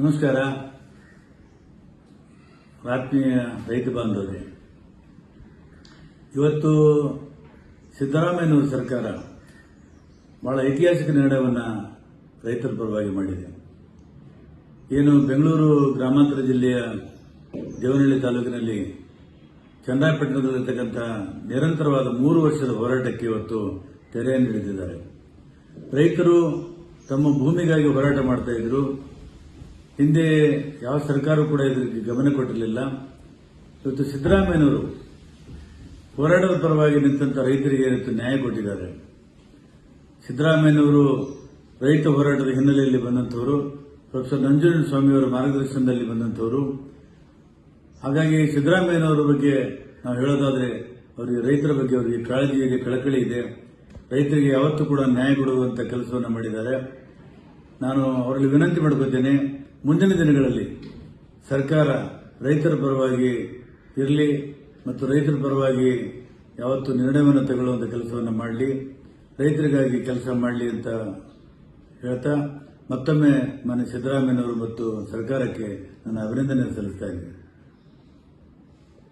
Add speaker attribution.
Speaker 1: ನಮಸ್ಕಾರ. ಆತ್ಮೀಯ ರೈತ ಬಾಂಧವರೇ, ಇವತ್ತು ಸಿದ್ದರಾಮಯ್ಯನವರ ಸರ್ಕಾರ ಬಹಳ ಐತಿಹಾಸಿಕ ನಿರ್ಣಯವನ್ನು ರೈತರ ಪರವಾಗಿ ಮಾಡಿದೆ. ಏನು ಬೆಂಗಳೂರು ಗ್ರಾಮಾಂತರ ಜಿಲ್ಲೆಯ ದೇವನಹಳ್ಳಿ ತಾಲೂಕಿನಲ್ಲಿ ಚಂದ್ರಾಪಟ್ಟಣದಲ್ಲಿರ್ತಕ್ಕಂಥ ನಿರಂತರವಾದ ಮೂರು ವರ್ಷದ ಹೋರಾಟಕ್ಕೆ ಇವತ್ತು ತೆರೆಯನ್ನು ಹಿಡಿದಿದ್ದಾರೆ. ರೈತರು ತಮ್ಮ ಭೂಮಿಗಾಗಿ ಹೋರಾಟ ಮಾಡ್ತಾ ಇದ್ರು ಹಿಂದೆ ಯಾವ ಸರ್ಕಾರ ಕೂಡ ಇದಕ್ಕೆ ಗಮನ ಕೊಟ್ಟಿರಲಿಲ್ಲ. ಇವತ್ತು ಸಿದ್ದರಾಮಯ್ಯನವರು ಹೋರಾಟದ ಪರವಾಗಿ ನಿಂತಂತ ರೈತರಿಗೆ ಇವತ್ತು ನ್ಯಾಯ ಕೊಟ್ಟಿದ್ದಾರೆ. ಸಿದ್ದರಾಮಯ್ಯನವರು ರೈತ ಹೋರಾಟದ ಹಿನ್ನೆಲೆಯಲ್ಲಿ ಬಂದಂಥವರು, ಪ್ರೊಫೆಸರ್ ನಂಜುಂಡ ಸ್ವಾಮಿಯವರ ಮಾರ್ಗದರ್ಶನದಲ್ಲಿ ಬಂದಂಥವರು. ಹಾಗಾಗಿ ಸಿದ್ದರಾಮಯ್ಯನವರ ಬಗ್ಗೆ ನಾವು ಹೇಳೋದಾದರೆ ಅವರಿಗೆ ರೈತರ ಬಗ್ಗೆ ಅವರಿಗೆ ಕಾಳಜಿ ಕಳಕಳಿ ಇದೆ. ರೈತರಿಗೆ ಯಾವತ್ತೂ ಕೂಡ ನ್ಯಾಯ ಕೊಡುವಂಥ ಕೆಲಸವನ್ನು ಮಾಡಿದ್ದಾರೆ. ನಾನು ಅವರಲ್ಲಿ ವಿನಂತಿ ಮಾಡ್ಕೋತೇನೆ ಮುಂದಿನ ದಿನಗಳಲ್ಲಿ ಸರ್ಕಾರ ರೈತರ ಪರವಾಗಿ ಇರಲಿ ಮತ್ತು ರೈತರ ಪರವಾಗಿ ಯಾವತ್ತು ನಿರ್ಣಯವನ್ನು ತಗೊಳ್ಳುವಂಥ ಕೆಲಸವನ್ನು ಮಾಡಲಿ, ರೈತರಿಗಾಗಿ ಕೆಲಸ ಮಾಡಲಿ ಅಂತ ಹೇಳ್ತಾ ಮತ್ತೊಮ್ಮೆ ಮಾನ್ಯ ಸಿದ್ದರಾಮಯ್ಯನವರು ಮತ್ತು ಸರ್ಕಾರಕ್ಕೆ ನನ್ನ ಅಭಿನಂದನೆ ಸಲ್ಲಿಸ್ತಾ ಇದ್ದೀನಿ.